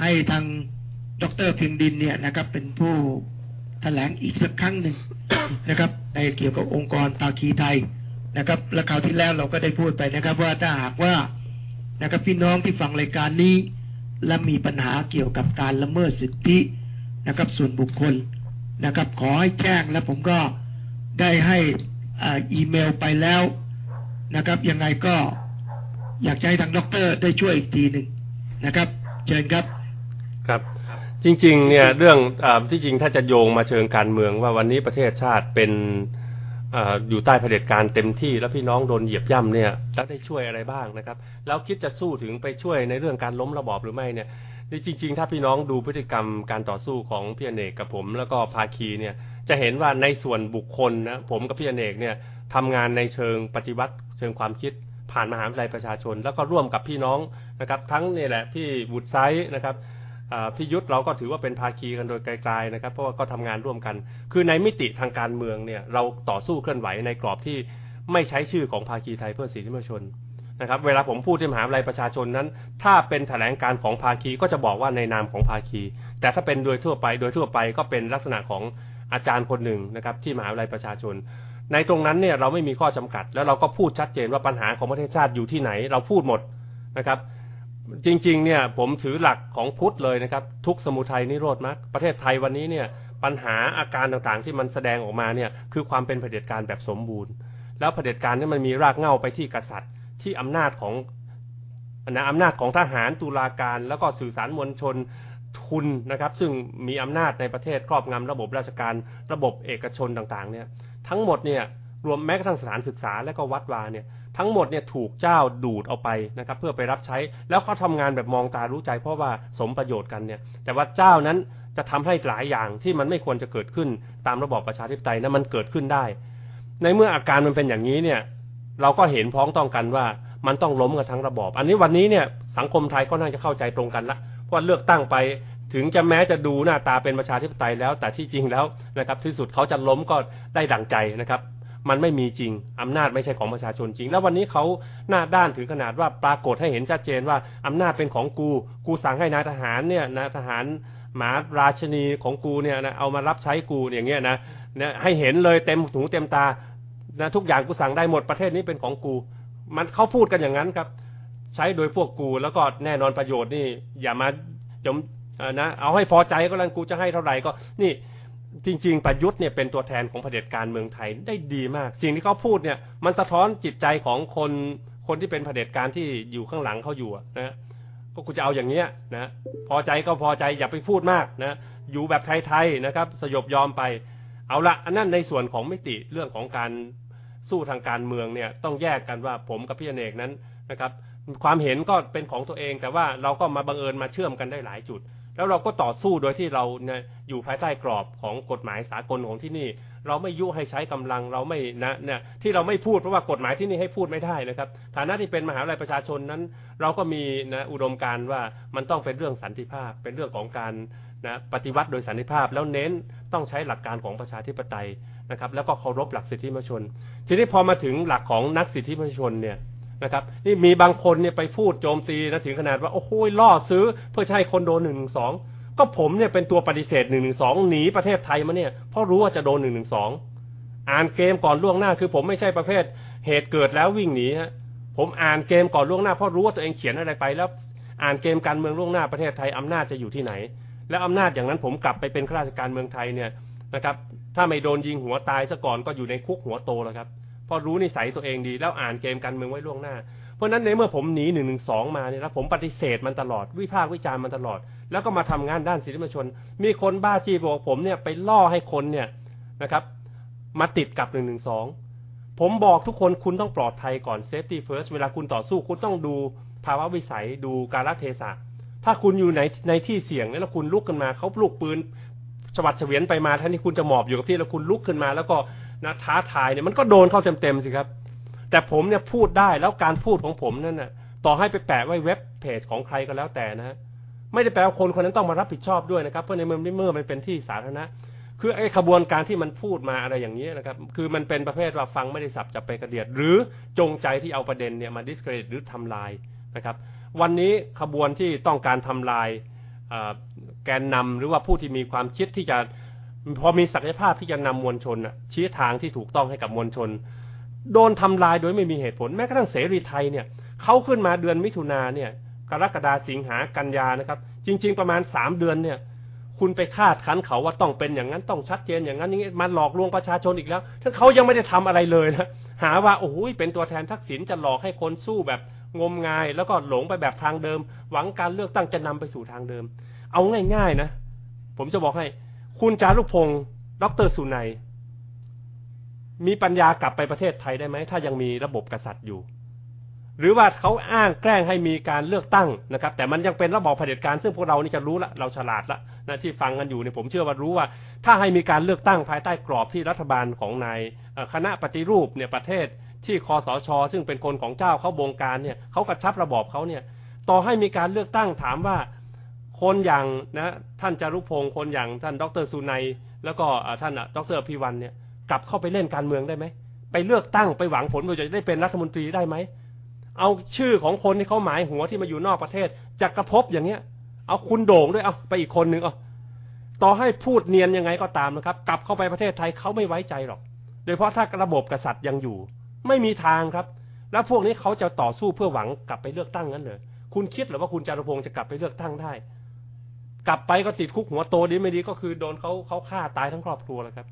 ให้ทางดรเพียงดินเนี่ยนะครับ เป็นผู้แถลงอีกสักครั้งหนึ่งนะครับ ในเกี่ยวกับองค์กรภาคีไทยนะครับและคราวที่แล้วเราก็ได้พูดไปนะครับ ว่าถ้าหากว่านะครับพี่น้องที่ฟังรายการนี้ และมีปัญหาเกี่ยวกับการละเมิดสิทธินะครับ ส่วนบุคคลนะครับ ขอให้แจ้งและผมก็ได้ให้อีเมลไปแล้วนะครับ ยังไงก็ อยากให้ทางด็อกเตอร์ได้ช่วยอีกทีหนึ่งนะครับ เชิญครับครับจริงๆเนี่ยเรื่องอที่จริงถ้าจะโยงมาเชิงการเมือง ว่าวันนี้ประเทศชาติเป็นออยู่ใต้เผด็จการเต็มที่แล้วพี่น้องโดนเหยียบย่ำเนี่ยแล้วได้ช่วยอะไรบ้างนะครับ แล้วคิดจะสู้ถึงไปช่วยในเรื่องการล้มระบอบหรือไม่เนี่ยจริง ๆ ถ้าพี่น้องดูพฤติกรรมการต่อสู้ของพี่อเนกกับผม แล้วก็ภาคีเนี่ยจะเห็นว่าในส่วนบุคคลนะผมกับพี่อเนกเนี่ยทำงานในเชิงปฏิวัติเชิงความคิด ผ่านมหาวิทยาลัยประชาชน แล้วก็ร่วมกับพี่น้องนะครับ ทั้งนี่แหละพี่บุตรไซนะครับพี่ยุทธเราก็ถือว่าเป็นภาคีกันโดยไกลๆนะครับเพราะว่าก็ทำงานร่วมกัน คือในมิติทางการเมืองเนี่ยเราต่อสู้เคลื่อนไหวในกรอบที่ไม่ใช้ชื่อของภาคีไทยเพื่อสิทธิมนุษยชนนะครับ เวลาผมพูดที่มหาวิทยาลัยประชาชนนั้น ถ้าเป็นแถลงการของภาคีก็จะบอกว่าในนามของภาคี แต่ถ้าเป็นโดยทั่วไปโดยทั่วไปก็เป็นลักษณะของอาจารย์คนหนึ่งนะครับที่มหาวิทยาลัยประชาชน ในตรงนั้นเนี่ยเราไม่มีข้อจำกัด แล้วเราก็พูดชัดเจนว่าปัญหาของประเทศชาติอยู่ที่ไหน เราพูดหมดนะครับ จริงๆ เนี่ยผมถือหลักของพุทธเลยนะครับ ทุกสมุทัยนิโรธมรรคประเทศไทยวันนี้เนี่ยปัญหาอาการต่างๆที่มันแสดงออกมาเนี่ยคือความเป็นเผด็จการแบบสมบูรณ์ แล้วเผด็จการนี่มันมีรากเหง้าไปที่กษัตริย์ ที่อำนาจของนะอำนาจของทหารตุลาการ แล้วก็สื่อสารมวลชนทุนนะครับ ซึ่งมีอำนาจในประเทศครอบงำระบบราชการระบบเอกชนต่างๆ เนี่ย ทั้งหมดเนี่ยรวมแม้กระทั่งสถานศึกษาและก็วัดวาเนี่ยทั้งหมดเนี่ยถูกเจ้าดูดเอาไปนะครับ เพื่อไปรับใช้แล้วเขาทางานแบบมองตารู้ใจเพราะว่าสมประโยชน์กันเนี่ย แต่ว่าเจ้านั้นจะทำให้หลายอย่างที่มันไม่ควรจะเกิดขึ้นตามระบอบประชาธิปไตยนั้นมันเกิดขึ้นได้ ในเมื่ออาการมันเป็นอย่างนี้เนี่ย เราก็เห็นพ้องต้องกันว่ามันต้องล้มกันทั้งระบอบ อันนี้วันนี้เนี่ยสังคมไทยก็น่าจะเข้าใจตรงกันละเพราะเลือกตั้งไป ถึงจะแม้จะดูหน้าตาเป็นประชาธิปไตยแล้ว แต่ที่จริงแล้วนะครับ ที่สุดเขาจะล้มก็ได้ดั่งใจนะครับ มันไม่มีจริงอำนาจไม่ใช่ของประชาชนจริง แล้ววันนี้เขาหน้าด้านถึงขนาดว่าปรากฏให้เห็นชัดเจนว่าอำนาจเป็นของกู กูสั่งให้นายทหารเนี่ยนายทหารหมาราชนีของกูเนี่ยนะเอามารับใช้กูอย่างเงี้ยนะนะให้เห็นเลยเต็มหูเต็มตานะทุกอย่างกูสั่งได้หมดประเทศนี้เป็นของกู มันเขาพูดกันอย่างนั้นครับ ใช้โดยพวกกูแล้วก็แน่นอนประโยชน์นี่อย่ามาจม นะเอาให้พอใจก็แล้วกูจะให้เท่าไหร่ก็นี่จริง ๆ ประยุทธ์เนี่ยเป็นตัวแทนของเผด็จการเมืองไทยได้ดีมาก สิ่งที่เขาพูดเนี่ย มันสะท้อนจิตใจของคนคนที่เป็นเผด็จการที่อยู่ข้างหลังเขาอยู่นะก็กูจะเอาอย่างเนี้ยนะพอใจก็พอใจอย่าไปพูดมากนะอยู่แบบไทยๆนะครับ สยบยอมไป เอาละอันนั้นในส่วนของมิติเรื่องของการสู้ทางการเมืองเนี่ย ต้องแยกกันว่าผมกับพี่อเนกนั้นนะครับ ความเห็นก็เป็นของตัวเองแต่ว่าเราก็มาบังเอิญมาเชื่อมกันได้หลายจุด แล้วเราก็ต่อสู้โดยที่เราเนี่ยอยู่ภายใต้กรอบของกฎหมายสากลของที่นี่ เราไม่ยุให้ใช้กำลังเราไม่นะเนี่ยที่เราไม่พูดเพราะว่ากฎหมายที่นี่ให้พูดไม่ได้นะครับ ฐานะที่เป็นมหาวิทยาลัยประชาชนนั้น เราก็มีนะอุดมการว่ามันต้องเป็นเรื่องสันติภาพ เป็นเรื่องของการนะปฏิวัติโดยสันติภาพ แล้วเน้นต้องใช้หลักการของประชาธิปไตยนะครับ แล้วก็เคารพหลักสิทธิมนุษยชน ทีนี้พอมาถึงหลักของนักสิทธิมนุษยชนเนี่ย นะครับนี่มีบางคนเนี่ยไปพูดโจมตีนะถึงขนาดว่าโอ้โหล่อซื้อเพื่อใช้คนโดนหนึ่งสองก็ผมเนี่ยเป็นตัวปฏิเสธหนึ่งหนึ่งสองหนีประเทศไทยมาเนี่ยเพราะรู้ว่าจะโดนหนึ่งหนึ่งสองอ่านเกมก่อนล่วงหน้าคือผมไม่ใช่ประเภทเหตุเกิดแล้ววิ่งหนีฮะผมอ่านเกมก่อนล่วงหน้าเพราะรู้ว่าตัวเองเขียนอะไรไปแล้วอ่านเกมการเมืองล่วงหน้าประเทศไทยอำนาจจะอยู่ที่ไหน แล้วอำนาจอย่างนั้นผมกลับไปเป็นข้าราชการเมืองไทยเนี่ยนะครับ ถ้าไม่โดนยิงหัวตายซะก่อนก็อยู่ในคุกหัวโตแล้วครับ เพราะรู้นิสัยตัวเองดี แล้วอ่านเกมการเมืองไว้ล่วงหน้า เพราะนั้นในเมื่อผมหนีหนึ่งหนึ่งสองมาเนี่ยนะผมปฏิเสธมันตลอดวิพากษ์วิจารณ์มันตลอด แล้วก็มาทำงานด้านสิทธิมนชน มีคนบ้าจีบอกผมเนี่ยไปล่อให้คนเนี่ยนะครับ มาติดกับหนึ่งหนึ่งสองผมบอกทุกคนคุณต้องปลอดภัยก่อนเซฟตี้เฟิร์สเวลาคุณต่อสู้คุณต้องดูภาวะวิสัยดูการรัเทศะ ถ้าคุณอยู่ในในที่เสี่ยงแล้วคุณลุกขึ้นมาเขาปลุกปืนฉวัดเฉวียนไปมาท่านที่คุณจะหมอบอยู่กับที่แล้วคุณลุกขึ้นมา แล้วก็ นะท้าทายเนี่ยมันก็โดนเข้าเต็มๆสิครับ แต่ผมเนี่ยพูดได้แล้วการพูดของผมนั่นน่ะ ต่อให้ไปแปะไว้เว็บเพจของใครก็แล้วแต่นะไม่ได้แปลว่าคนคนนั้นต้องมารับผิดชอบด้วยนะครับ เพราะในเมื่อเมื่อมันเป็นที่สาธารณะ คือไอ้ขบวนการที่มันพูดมาอะไรอย่างนี้นะครับ คือมันเป็นประเภทว่าฟังไม่ได้สับจับไปกระเดียด หรือจงใจที่เอาประเด็นเนี่ยมาดิสเครดิตหรือทำลายนะครับ วันนี้ขบวนที่ต้องการทำลายแกนนำหรือว่าผู้ที่มีความคิดที่จะ พอมีศักยภาพที่จะนำมวลชนชี้ทางที่ถูกต้องให้กับมวลชน โดนทำลายโดยไม่มีเหตุผลแม้กระทั่งเสรีไทยเนี่ยเขาขึ้นมาเดือนมิถุนาเนี่ย กรกฎาสิงหากันยานะครับ จริง ๆ ประมาณสามเดือนเนี่ย คุณไปคาดคันเขาว่าต้องเป็นอย่างนั้นต้องชัดเจนอย่างนั้นอย่างนี้มาหลอกลวงประชาชนอีกแล้วถ้าเขายังไม่ได้ทำอะไรเลยนะหาว่าโอ้โหเป็นตัวแทนทักษิณจะหลอกให้คนสู้แบบงมงาย แล้วก็หลงไปแบบทางเดิม หวังการเลือกตั้งจะนำไปสู่ทางเดิม เอาง่าย ๆนะ ผมจะบอกให้ คุณจารุพงศ์ดรสุนัย มีปัญญากลับไปประเทศไทยได้ไหม ถ้ายังมีระบบกษัตริย์อยู่ หรือว่าเขาอ้างแกล้งให้มีการเลือกตั้งนะครับ แต่มันยังเป็นระบอบเผด็จการซึ่งพวกเรานี่จะรู้ละเราฉลาดละนะที่ฟังกันอยู่เนี่ยผมเชื่อว่ารู้ว่า ถ้าให้มีการเลือกตั้งภายใต้กรอบที่รัฐบาลของนายคณะปฏิรูปเนี่ยประเทศที่คอสช ซึ่งเป็นคนของเจ้าเขาบงการเนี่ยเขากระชับระบอบเขาเนี่ย ต่อให้มีการเลือกตั้งถามว่า คนอย่างนะท่านจารุพงศ์คนอย่างท่านดรสุนัย แล้วก็ท่านดรพิวันเนี่ยกลับเข้าไปเล่นการเมืองได้ไหมไปเลือกตั้งไปหวังผลโดยจะได้เป็นรัฐมนตรีได้ไหมเอาชื่อของคนที่เขาหมายหัวที่มาอยู่นอกประเทศจักกระพบอย่างเงี้ย เอาคุณโด่งด้วยเอาไปอีกคนหนึ่งเอาต่อให้พูดเนียนยังไงก็ตามนะครับ กลับเข้าไปประเทศไทยเขาไม่ไว้ใจหรอก โดยเฉพาะถ้าระบบกษัตริย์ยังอยู่ ไม่มีทางครับ แล้วพวกนี้เขาจะต่อสู้เพื่อหวังกลับไปเลือกตั้งนั้นเลยคุณคิดหรือว่าคุณจารุพงศ์จะกลับไปเลือกตั้งได้ กลับไปก็ติดคุกหัวโตดีไม่ดีก็คือโดนเขาเขาฆ่าตายทั้งครอบครัวแล้วครับ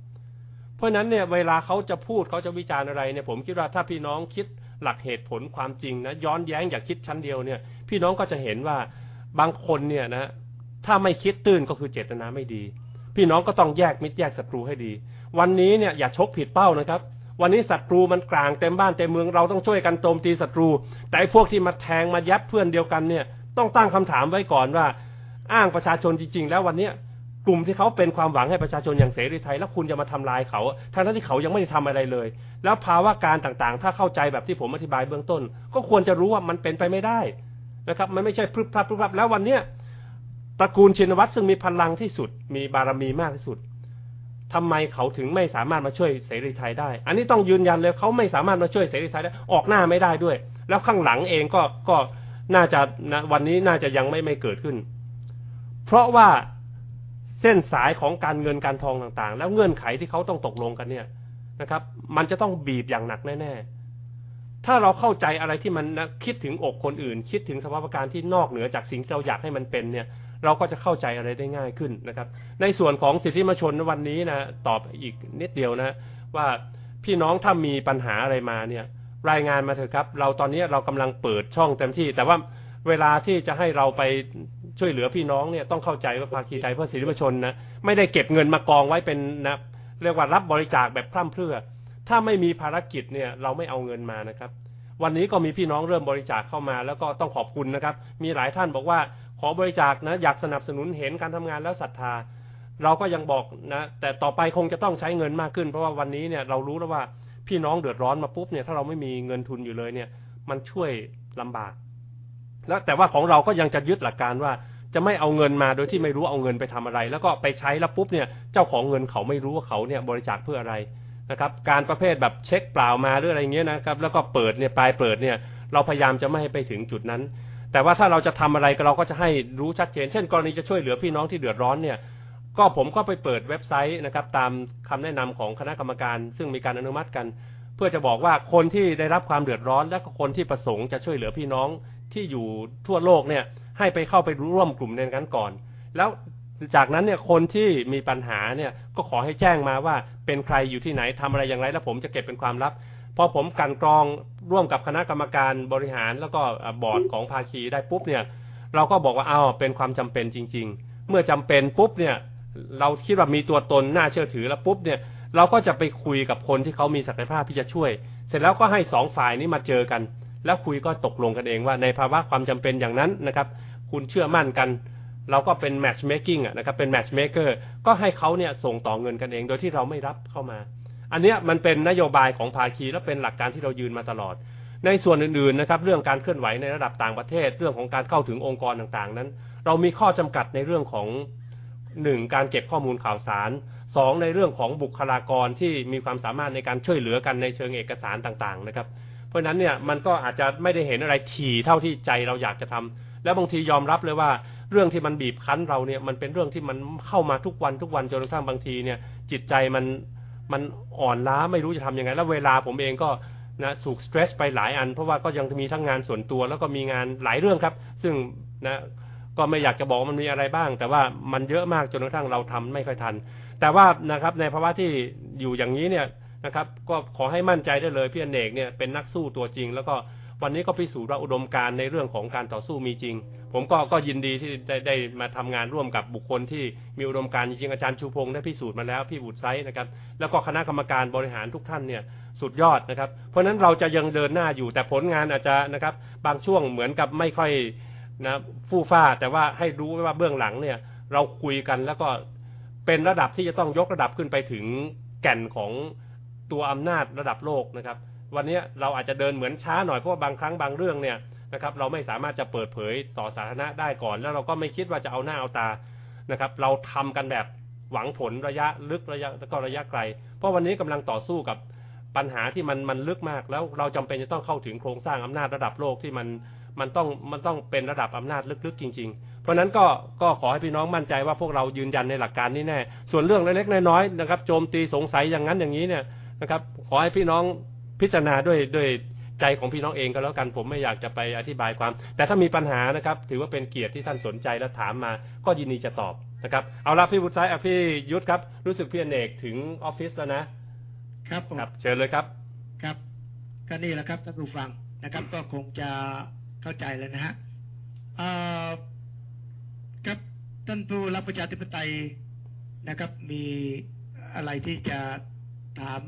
เพราะฉะนั้นเนี่ยเวลาเขาจะพูดเขาจะวิจารณ์อะไรเนี่ย ผมคิดว่าถ้าพี่น้องคิดหลักเหตุผลความจริงนะย้อนแย้งอย่าคิดชั้นเดียวเนี่ย พี่น้องก็จะเห็นว่าบางคนเนี่ยนะ ถ้าไม่คิดตื้นก็คือเจตนาไม่ดี พี่น้องก็ต้องแยกมิตรแยกศัตรูให้ดี วันนี้เนี่ยอย่าชกผิดเป้านะครับ วันนี้ศัตรูมันกลางเต็มบ้านเต็มเมืองเราต้องช่วยกันโจมตีศัตรู แต่พวกที่มาแทงมายับเพื่อนเดียวกันเนี่ย ต้องตั้งคำถามไว้ก่อนว่า อ้างประชาชนจริง ๆ แล้ววันเนี้ยกลุ่มที่เขาเป็นความหวังให้ประชาชนอย่างเสรีไทย แล้วคุณจะมาทำลายเขาทั้งที่เขายังไม่ได้ทำอะไรเลย แล้วภาวะการต่างๆ ถ้าเข้าใจแบบที่ผมอธิบายเบื้องต้น ก็ควรจะรู้ว่ามันเป็นไปไม่ได้นะครับ มันไม่ใช่พรึบพรับพรึบพรับแล้ววันเนี้ยตระกูลชินวัตรซึ่งมีพลังที่สุด มีบารมีมากที่สุดทำไมเขาถึงไม่สามารถมาช่วยเสรีไทยได้ อันนี้ต้องยืนยันเลยเขาไม่สามารถมาช่วยเสรีไทยได้ ออกหน้าไม่ได้ด้วย แล้วข้างหลังเองก็ก็น่าจะนะวันนี้น่าจะยังไม่ไม่เกิดขึ้น เพราะว่าเส้นสายของการเงินการทองต่างๆ แล้วเงื่อนไขที่เขาต้องตกลงกันเนี่ยนะครับ มันจะต้องบีบอย่างหนักแน่ๆ ถ้าเราเข้าใจอะไรที่มันนะคิดถึงอกคนอื่น คิดถึงสภาพการที่นอกเหนือจากสิ่งที่เราอยากให้มันเป็นเนี่ย เราก็จะเข้าใจอะไรได้ง่ายขึ้นนะครับ ในส่วนของสิทธิมชนวันนี้นะตอบอีกนิดเดียวนะ ว่าพี่น้องถ้ามีปัญหาอะไรมาเนี่ย รายงานมาเถอะครับ เราตอนนี้เรากำลังเปิดช่องเต็มที่ แต่ว่าเวลาที่จะให้เราไป ช่วยเหลือพี่น้องเนี่ยต้องเข้าใจว่าภาคีไทยเพื่อสิทธิมชนนะไม่ได้เก็บเงินมากองไว้เป็นนะเรียกว่ารับบริจาคแบบพร่ำเพรื่อ ถ้าไม่มีภารกิจเนี่ยเราไม่เอาเงินมานะครับ วันนี้ก็มีพี่น้องเริ่มบริจาคเข้ามา แล้วก็ต้องขอบคุณนะครับ มีหลายท่านบอกว่าขอบริจาคนะอยากสนับสนุนเห็นการทำงานแล้วศรัทธา เราก็ยังบอกนะแต่ต่อไปคงจะต้องใช้เงินมากขึ้น เพราะว่าวันนี้เนี่ยเรารู้แล้วว่าพี่น้องเดือดร้อนมาปุ๊บเนี่ยถ้าเราไม่มีเงินทุนอยู่เลยเนี่ย มันช่วยลำบาก แล้วแต่ว่าของเราก็ยังจะยึดหลักการว่า จะไม่เอาเงินมาโดยที่ไม่รู้เอาเงินไปทำอะไร แล้วก็ไปใช้แล้วปุ๊บเนี่ยเจ้าของเงินเขาไม่รู้ว่าเขาเนี่ยบริจาคเพื่ออะไรนะครับ การประเภทแบบเช็คเปล่ามาหรืออะไรเงี้ยนะครับ แล้วก็เปิดเนี่ยปลายเปิดเนี่ย เราพยายามจะไม่ให้ไปถึงจุดนั้น แต่ว่าถ้าเราจะทำอะไรเราก็จะให้รู้ชัดเจน เช่น กรณีจะช่วยเหลือพี่น้องที่เดือดร้อนเนี่ย ก็ผมก็ไปเปิดเว็บไซต์นะครับ ตามคำแนะนำของคณะกรรมการ ซึ่งมีการอนุมัติกัน เพื่อจะบอกว่าคนที่ได้รับความเดือดร้อน และก็คนที่ประสงค์จะช่วยเหลือพี่น้อง ที่อยู่ทั่วโลกเนี่ยให้ไปเข้าไปร่วมกลุ่มในนั้นก่อน แล้วจากนั้นเนี่ยคนที่มีปัญหาเนี่ยก็ขอให้แจ้งมาว่าเป็นใครอยู่ที่ไหนทำอะไรอย่างไร แล้วผมจะเก็บเป็นความลับพอผมกันกรองร่วมกับคณะกรรมการบริหารแล้วก็บอร์ดของภาคีได้ปุ๊บเนี่ย เราก็บอกว่าเอาเป็นความจำเป็นจริง ๆ เมื่อจำเป็นปุ๊บเนี่ย เราคิดว่ามีตัวตนน่าเชื่อถือแล้วปุ๊บเนี่ยเราก็จะไปคุยกับคนที่เขามีศักยภาพที่จะช่วย เสร็จแล้วก็ให้สองฝ่ายนี้มาเจอกัน แล้วคุยก็ตกลงกันเองว่าในภาวะความจำเป็นอย่างนั้นนะครับ คุณเชื่อมั่นกัน เราก็เป็นแมทช์เมคกิ้งนะครับเป็นแมทช์เมคเกอร์ก็ให้เขาเนี่ยส่งต่อเงินกันเองโดยที่เราไม่รับเข้ามา อันนี้มันเป็นนโยบายของภาคีและเป็นหลักการที่เรายืนมาตลอด ในส่วนอื่นๆนะครับเรื่องการเคลื่อนไหวในระดับต่างประเทศ เรื่องของการเข้าถึงองค์กรต่างๆ นั้น เรามีข้อจำกัดในเรื่องของหนึ่งการเก็บข้อมูลข่าวสารสองในเรื่องของบุคลากรที่มีความสามารถในการช่วยเหลือกันในเชิงเอกสารต่างๆนะครับ เพราะฉะนั้นเนี่ยมันก็อาจจะไม่ได้เห็นอะไรถี่เท่าที่ใจเราอยากจะทำแล้วบางทียอมรับเลยว่าเรื่องที่มันบีบคั้นเราเนี่ยมันเป็นเรื่องที่มันเข้ามาทุกวันทุกวันจนกระทั่งบางทีเนี่ยจิตใจมันมันอ่อนล้าไม่รู้จะทำยังไง แล้วเวลาผมเองก็นะถูกสเตรสไปหลายอัน เพราะว่าก็ยังมีทั้งงานส่วนตัว แล้วก็มีงานหลายเรื่องครับ ซึ่งนะก็ไม่อยากจะบอกมันมีอะไรบ้าง แต่ว่ามันเยอะมากจนกระทั่งเราทำไม่ค่อยทัน แต่ว่านะครับในภาวะที่อยู่อย่างนี้เนี่ย นะครับ ก็ขอให้มั่นใจได้เลยพี่อเนกเนี่ยเป็นนักสู้ตัวจริง แล้วก็วันนี้ก็พิสูจน์ว่าอุดมการณ์ในเรื่องของการต่อสู้มีจริง ผมก็ก็ยินดีที่ได้ได้มาทำงานร่วมกับบุคคลที่มีอุดมการณ์จริงอาจารย์ชูพงศ์ได้พิสูจน์มาแล้วพี่บุตรไซส์นะครับ แล้วก็คณะกรรมการบริหารทุกท่านเนี่ยสุดยอดนะครับ เพราะฉะนั้นเราจะยังเดินหน้าอยู่แต่ผลงานอาจจะนะครับ บางช่วงเหมือนกับไม่ค่อยนะฟู่ฟ้าแต่ว่าให้รู้ว่าเบื้องหลังเนี่ย เราคุยกันแล้วก็เป็นระดับที่จะต้องยกระดับขึ้นไปถึงแก่นของ ตัวอำนาจระดับโลกนะครับ วันนี้เราอาจจะเดินเหมือนช้าหน่อยเพราะว่าบางครั้งบางเรื่องเนี่ยนะครับ เราไม่สามารถจะเปิดเผยต่อสาธารณะได้ก่อน แล้วเราก็ไม่คิดว่าจะเอาหน้าเอาตานะครับ เราทำกันแบบหวังผลระยะลึกระยะแล้วก็ระยะไกล เพราะวันนี้กำลังต่อสู้กับปัญหาที่มันมันลึกมาก แล้วเราจำเป็นจะต้องเข้าถึงโครงสร้างอำนาจระดับโลกที่มันมันต้องมันต้องเป็นระดับอำนาจลึกๆจริง ๆ เพราะฉะนั้นก็ก็ขอให้พี่น้องมั่นใจว่าพวกเรายืนยันในหลักการนี้แน่ ส่วนเรื่องเล็กๆน้อยๆนะครับ โจมตีสงสัยอย่างนั้นอย่างนี้เนี่ย นะครับ ขอให้พี่น้องพิจารณาด้วยด้วยใจของพี่น้องเองก็แล้วกันผมไม่อยากจะไปอธิบายความ แต่ถ้ามีปัญหานะครับ ถือว่าเป็นเกียรติที่ท่านสนใจและถามมา ก็ยินดีจะตอบนะครับ เอาละพี่บุตรไซอะพี่ยุทธครับ รู้สึกพี่อเนกถึงออฟฟิศแล้วนะครับผมครับเชิญเลยครับครับ ก็นี่แหละครับท่านผู้ฟังนะครับ ก็คงจะเข้าใจแล้วนะฮะเอ่อครับท่านผู้รับประชาธิปไตยนะครับ มีอะไรที่จะถาม